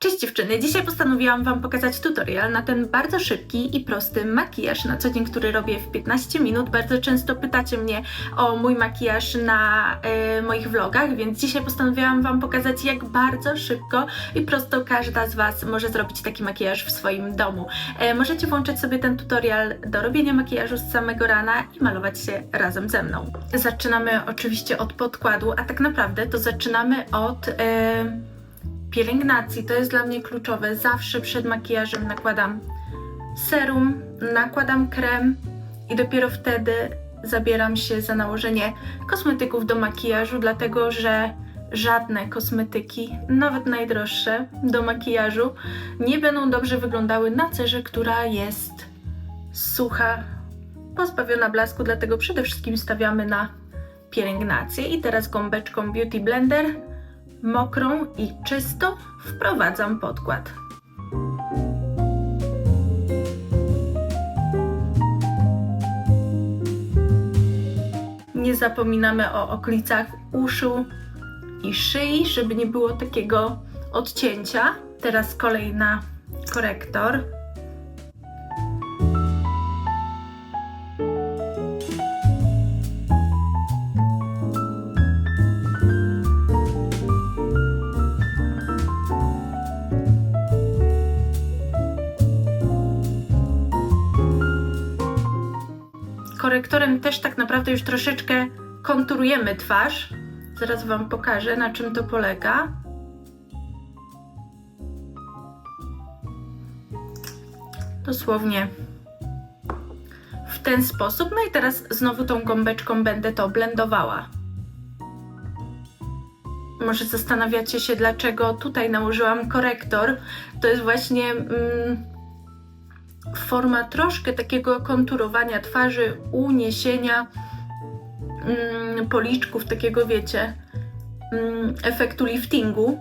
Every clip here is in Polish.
Cześć dziewczyny, dzisiaj postanowiłam Wam pokazać tutorial na ten bardzo szybki i prosty makijaż na co dzień, który robię w 15 minut. Bardzo często pytacie mnie o mój makijaż na e, moich vlogach, więc dzisiaj postanowiłam Wam pokazać jak bardzo szybko i prosto każda z Was może zrobić taki makijaż w swoim domu. E, możecie włączyć sobie ten tutorial do robienia makijażu z samego rana i malować się razem ze mną. Zaczynamy oczywiście od podkładu, a tak naprawdę to zaczynamy od... E, pielęgnacji. To jest dla mnie kluczowe. Zawsze przed makijażem nakładam serum, nakładam krem i dopiero wtedy zabieram się za nałożenie kosmetyków do makijażu, dlatego że żadne kosmetyki, nawet najdroższe do makijażu, nie będą dobrze wyglądały na cerze, która jest sucha, pozbawiona blasku, dlatego przede wszystkim stawiamy na pielęgnację. I teraz gąbeczką Beauty Blender mokrą i czystą wprowadzam podkład. Nie zapominamy o okolicach uszu i szyi, żeby nie było takiego odcięcia. Teraz kolej na korektor. Korektorem też tak naprawdę już troszeczkę konturujemy twarz. Zaraz Wam pokażę, na czym to polega. Dosłownie w ten sposób. No i teraz znowu tą gąbeczką będę to blendowała. Może zastanawiacie się, dlaczego tutaj nałożyłam korektor. To jest właśnie... Mm, forma troszkę takiego konturowania twarzy, uniesienia mm, policzków, takiego wiecie, mm, efektu liftingu.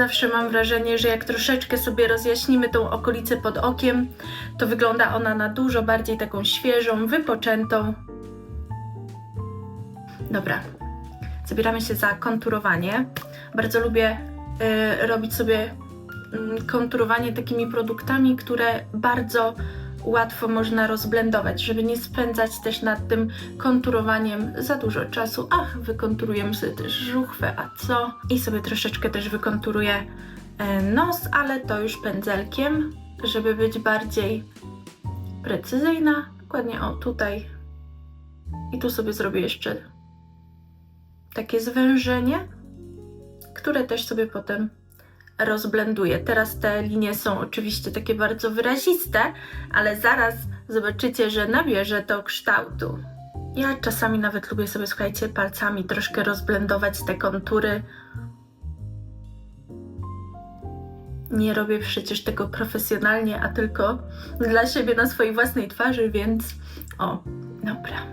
Zawsze mam wrażenie, że jak troszeczkę sobie rozjaśnimy tą okolicę pod okiem, to wygląda ona na dużo bardziej taką świeżą, wypoczętą. Dobra, zabieramy się za konturowanie. Bardzo lubię y, robić sobie y, konturowanie takimi produktami, które bardzo łatwo można rozblendować, żeby nie spędzać też nad tym konturowaniem za dużo czasu. Ach, wykonturujemy sobie też żuchwę, a co? I sobie troszeczkę też wykonturuję e, nos, ale to już pędzelkiem, żeby być bardziej precyzyjna. Dokładnie o tutaj. I tu sobie zrobię jeszcze takie zwężenie, które też sobie potem rozblenduję. Teraz te linie są oczywiście takie bardzo wyraziste, ale zaraz zobaczycie, że nabierze to kształtu. Ja czasami nawet lubię sobie, słuchajcie, palcami troszkę rozblendować te kontury. Nie robię przecież tego profesjonalnie, a tylko dla siebie na swojej własnej twarzy, więc o, dobra.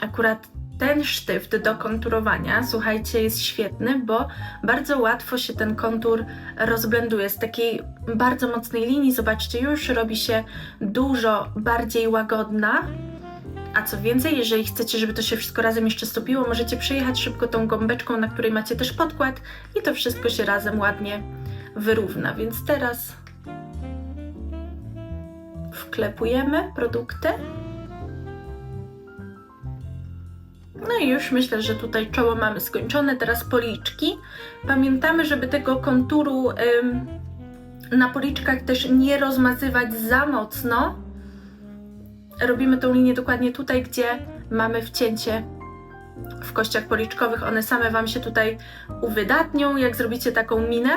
Akurat ten sztyft do konturowania, słuchajcie, jest świetny, bo bardzo łatwo się ten kontur rozblenduje. Z takiej bardzo mocnej linii, zobaczcie, już robi się dużo bardziej łagodna. A co więcej, jeżeli chcecie, żeby to się wszystko razem jeszcze stopiło, możecie przejechać szybko tą gąbeczką, na której macie też podkład i to wszystko się razem ładnie wyrówna. Więc teraz wklepujemy produkty. No i już myślę, że tutaj czoło mamy skończone. Teraz policzki. Pamiętamy, żeby tego konturu ym, na policzkach też nie rozmazywać za mocno. Robimy tą linię dokładnie tutaj, gdzie mamy wcięcie w kościach policzkowych. One same Wam się tutaj uwydatnią, jak zrobicie taką minę.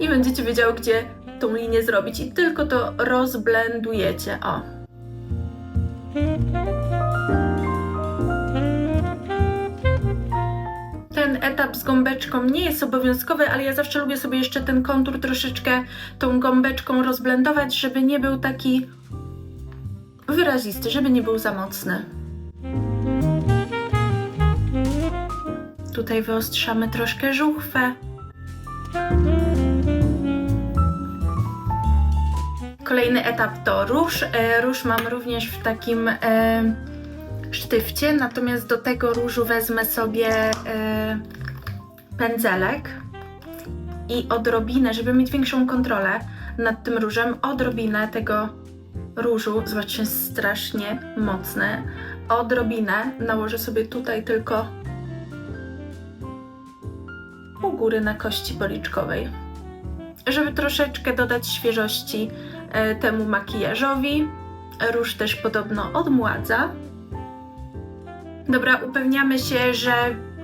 I będziecie wiedziały, gdzie tą linię zrobić. I tylko to rozblendujecie. O. gąbeczką nie jest obowiązkowy, ale ja zawsze lubię sobie jeszcze ten kontur troszeczkę tą gąbeczką rozblendować, żeby nie był taki wyrazisty, żeby nie był za mocny. Tutaj wyostrzamy troszkę żuchwę. Kolejny etap to róż. E, Róż mam również w takim e, sztywcie, natomiast do tego różu wezmę sobie e, pędzelek i odrobinę, żeby mieć większą kontrolę nad tym różem, odrobinę tego różu, zobaczcie, strasznie mocny, odrobinę nałożę sobie tutaj tylko u góry na kości policzkowej, żeby troszeczkę dodać świeżości e, temu makijażowi. Róż też podobno odmładza. Dobra, upewniamy się, że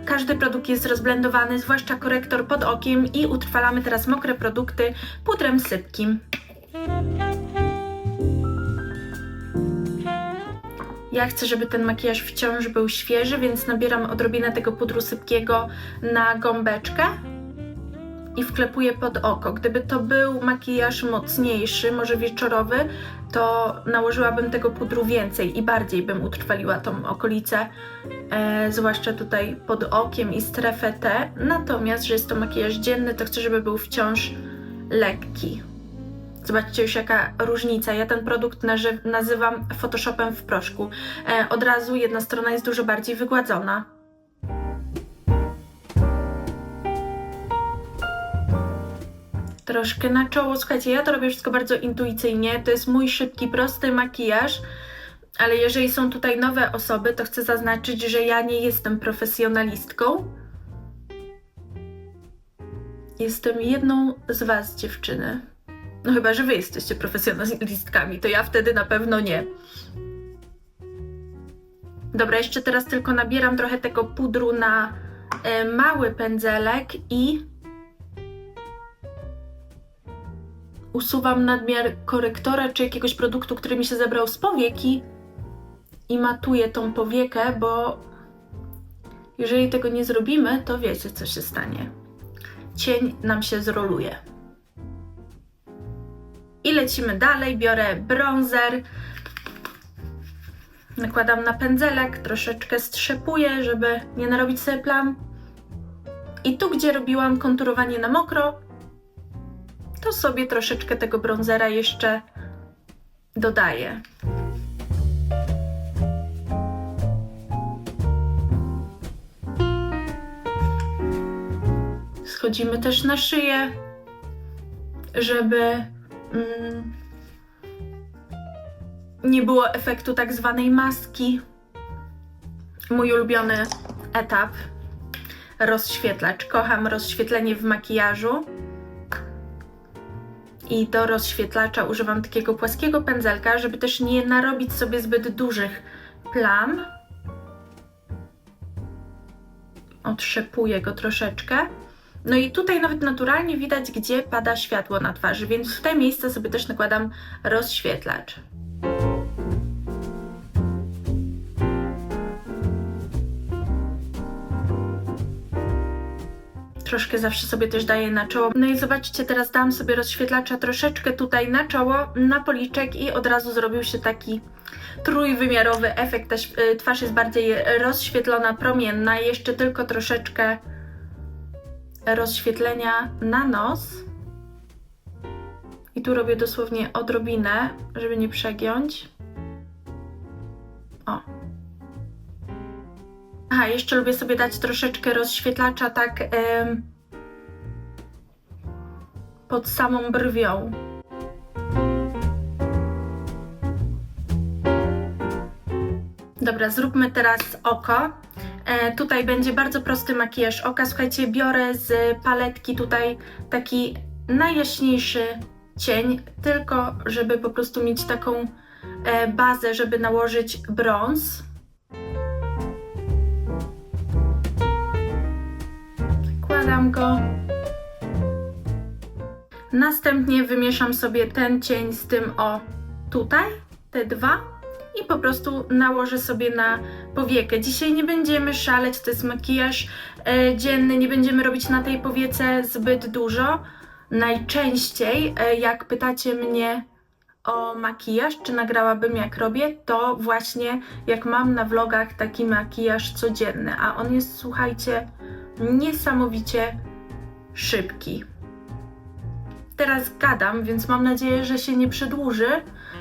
każdy produkt jest rozblendowany, zwłaszcza korektor pod okiem i utrwalamy teraz mokre produkty pudrem sypkim. Ja chcę, żeby ten makijaż wciąż był świeży, więc nabieram odrobinę tego pudru sypkiego na gąbeczkę i wklepuję pod oko. Gdyby to był makijaż mocniejszy, może wieczorowy, to nałożyłabym tego pudru więcej i bardziej bym utrwaliła tą okolicę, e, zwłaszcza tutaj pod okiem i strefę T. Natomiast, że jest to makijaż dzienny, to chcę, żeby był wciąż lekki. Zobaczcie już jaka różnica. Ja ten produkt nazywam Photoshopem w proszku. E, od razu jedna strona jest dużo bardziej wygładzona. Troszkę na czoło. Słuchajcie, ja to robię wszystko bardzo intuicyjnie. To jest mój szybki, prosty makijaż. Ale jeżeli są tutaj nowe osoby, to chcę zaznaczyć, że ja nie jestem profesjonalistką. Jestem jedną z Was, dziewczyny. No chyba, że wy jesteście profesjonalistkami, to ja wtedy na pewno nie. Dobra, jeszcze teraz tylko nabieram trochę tego pudru na e, mały pędzelek i usuwam nadmiar korektora czy jakiegoś produktu, który mi się zebrał z powieki i matuję tą powiekę, bo jeżeli tego nie zrobimy, to wiecie, co się stanie. Cień nam się zroluje. I lecimy dalej. Biorę bronzer. Nakładam na pędzelek, troszeczkę strzepuję, żeby nie narobić sobie plam. I tu, gdzie robiłam konturowanie na mokro, to sobie troszeczkę tego bronzera jeszcze dodaję. Schodzimy też na szyję, żeby mm, nie było efektu tak zwanej maski. Mój ulubiony etap rozświetlacz. Kocham rozświetlenie w makijażu. I do rozświetlacza używam takiego płaskiego pędzelka, żeby też nie narobić sobie zbyt dużych plam. Otrzepuję go troszeczkę. No i tutaj nawet naturalnie widać, gdzie pada światło na twarzy, więc w te miejsce sobie też nakładam rozświetlacz. Troszkę zawsze sobie też daję na czoło. No i zobaczcie, teraz dałam sobie rozświetlacza troszeczkę tutaj na czoło, na policzek i od razu zrobił się taki trójwymiarowy efekt. Ta y, twarz jest bardziej rozświetlona, promienna. Jeszcze tylko troszeczkę rozświetlenia na nos. I tu robię dosłownie odrobinę, żeby nie przegiąć. O. Aha, jeszcze lubię sobie dać troszeczkę rozświetlacza tak pod samą brwią. Dobra, zróbmy teraz oko. E, tutaj będzie bardzo prosty makijaż oka. Słuchajcie, biorę z paletki tutaj taki najjaśniejszy cień, tylko żeby po prostu mieć taką e, bazę, żeby nałożyć brąz. Go. Następnie wymieszam sobie ten cień z tym o tutaj, te dwa i po prostu nałożę sobie na powiekę. Dzisiaj nie będziemy szaleć, to jest makijaż e, dzienny, nie będziemy robić na tej powiece zbyt dużo. Najczęściej, e, jak pytacie mnie o makijaż, czy nagrałabym jak robię, to właśnie jak mam na vlogach taki makijaż codzienny, a on jest, słuchajcie, niesamowicie szybki. teraz gadam, więc mam nadzieję, że się nie przedłuży.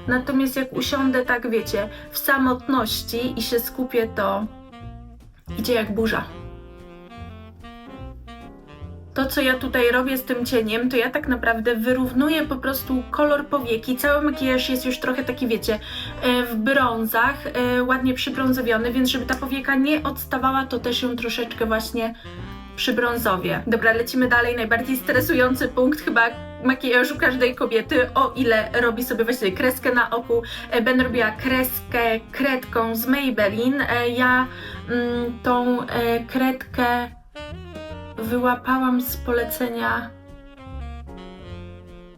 Natomiast jak usiądę, tak wiecie, w samotności i się skupię, to idzie jak burza. To, co ja tutaj robię z tym cieniem, to ja tak naprawdę wyrównuję po prostu kolor powieki. Cały makijaż jest już trochę taki, wiecie, e, w brązach, e, ładnie przybrązowiony, więc żeby ta powieka nie odstawała, to też ją troszeczkę właśnie przybrązowię. Dobra, lecimy dalej. Najbardziej stresujący punkt chyba makijażu każdej kobiety, o ile robi sobie właśnie kreskę na oku. E, Będę robiła kreskę kredką z Maybelline. Ja mm, tą kredkę wyłapałam z polecenia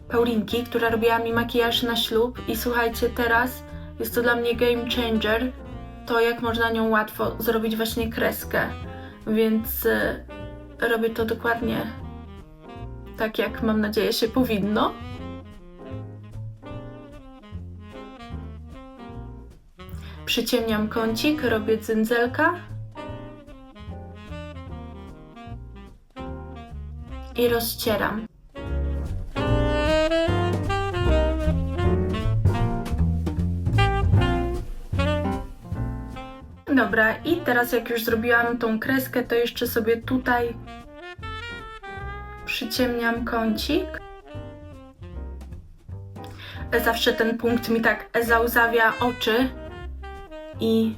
Paulinki, która robiła mi makijaż na ślub i słuchajcie, teraz jest to dla mnie game changer, to jak można nią łatwo zrobić właśnie kreskę, więc e, robię to dokładnie tak, jak mam nadzieję się powinno. Przyciemniam kącik, robię cyndzelka. I rozcieram. Dobra, i teraz jak już zrobiłam tą kreskę, to jeszcze sobie tutaj przyciemniam kącik. Zawsze ten punkt mi tak załzawia oczy i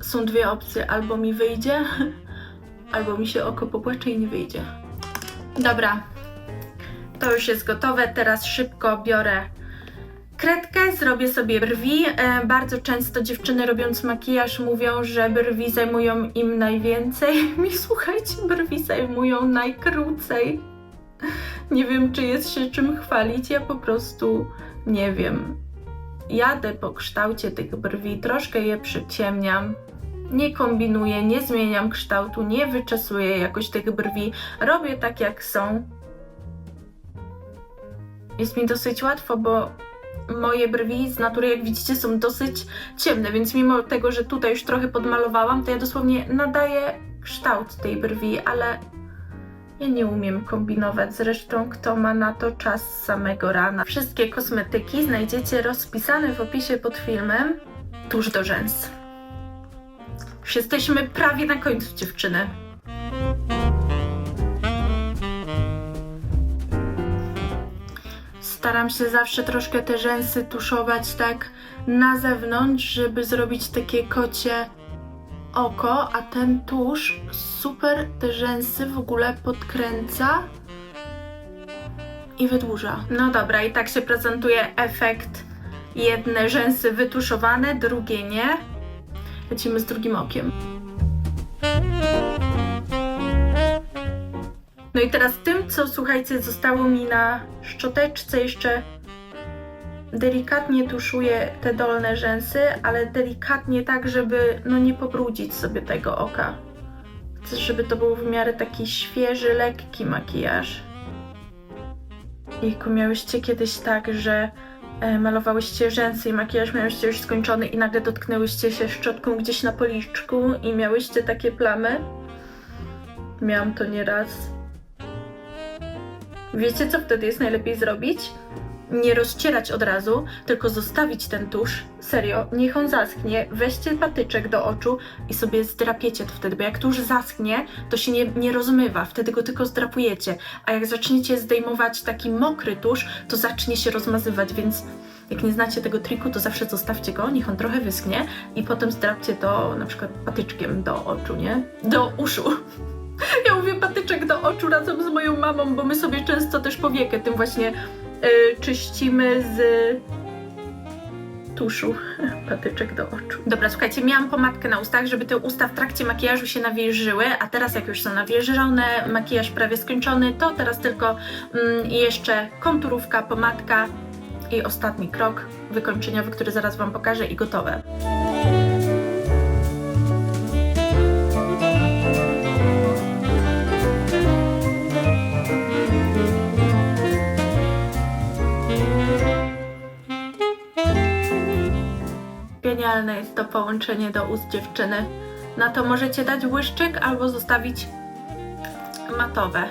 są dwie opcje, albo mi wyjdzie, albo mi się oko popłacze i nie wyjdzie. Dobra, to już jest gotowe. Teraz szybko biorę kredkę, zrobię sobie brwi. E, bardzo często dziewczyny robiąc makijaż mówią, że brwi zajmują im najwięcej. Mi słuchajcie, brwi zajmują najkrócej. Nie wiem, czy jest się czym chwalić, ja po prostu nie wiem. Jadę po kształcie tych brwi, troszkę je przyciemniam, nie kombinuję, nie zmieniam kształtu, nie wyczesuję jakoś tych brwi. Robię tak jak są. Jest mi dosyć łatwo, bo moje brwi z natury, jak widzicie, są dosyć ciemne, więc mimo tego, że tutaj już trochę podmalowałam, to ja dosłownie nadaję kształt tej brwi, ale ja nie umiem kombinować. Zresztą, kto ma na to czas samego rana. Wszystkie kosmetyki znajdziecie rozpisane w opisie pod filmem. Tuż do rzęs. Już jesteśmy prawie na końcu, dziewczyny. Staram się zawsze troszkę te rzęsy tuszować tak na zewnątrz, żeby zrobić takie kocie oko, a ten tusz super te rzęsy w ogóle podkręca i wydłuża. No dobra, i tak się prezentuje efekt. Jedne rzęsy wytuszowane, drugie nie. Lecimy z drugim okiem. No i teraz tym, co słuchajcie, zostało mi na szczoteczce, jeszcze delikatnie tuszuję te dolne rzęsy, ale delikatnie tak, żeby no nie pobrudzić sobie tego oka. Chcę, żeby to był w miarę taki świeży, lekki makijaż. Jejku, miałyście kiedyś tak, że malowałyście rzęsy i makijaż miałyście już skończony i nagle dotknęłyście się szczotką gdzieś na policzku i miałyście takie plamy? Miałam to nieraz. Wiecie, co wtedy jest najlepiej zrobić? Nie rozcierać od razu, tylko zostawić ten tusz. Serio, niech on zaschnie, weźcie patyczek do oczu i sobie zdrapiecie to wtedy, bo jak tusz zaschnie, to się nie, nie rozmywa, wtedy go tylko zdrapujecie. A jak zaczniecie zdejmować taki mokry tusz, to zacznie się rozmazywać, więc jak nie znacie tego triku, to zawsze zostawcie go, niech on trochę wyschnie i potem zdrapcie to na przykład patyczkiem do oczu, nie? Do uszu. Ja mówię patyczek do oczu razem z moją mamą, bo my sobie często też powiekę tym właśnie y, czyścimy z tuszu. Patyczek do oczu. Dobra, słuchajcie, miałam pomadkę na ustach, żeby te usta w trakcie makijażu się nawilżyły, a teraz jak już są nawilżone, makijaż prawie skończony, to teraz tylko mm, jeszcze konturówka, pomadka i ostatni krok wykończeniowy, który zaraz Wam pokażę i gotowe. Genialne jest to połączenie do ust dziewczyny. Na to możecie dać błyszczyk albo zostawić matowe.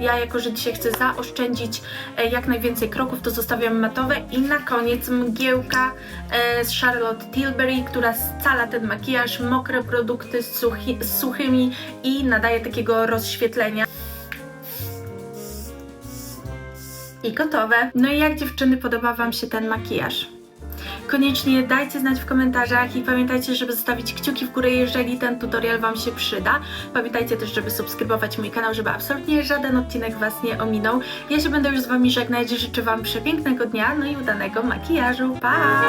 Ja jako, że dzisiaj chcę zaoszczędzić e, jak najwięcej kroków, to zostawiam matowe i na koniec mgiełka e, z Charlotte Tilbury, która scala ten makijaż, mokre produkty z, z suchymi i nadaje takiego rozświetlenia. I gotowe. No i jak dziewczyny podoba Wam się ten makijaż? Koniecznie dajcie znać w komentarzach i pamiętajcie, żeby zostawić kciuki w górę, jeżeli ten tutorial Wam się przyda. Pamiętajcie też, żeby subskrybować mój kanał, żeby absolutnie żaden odcinek Was nie ominął. Ja się będę już z Wami żegnać, życzę Wam przepięknego dnia, no i udanego makijażu. Pa!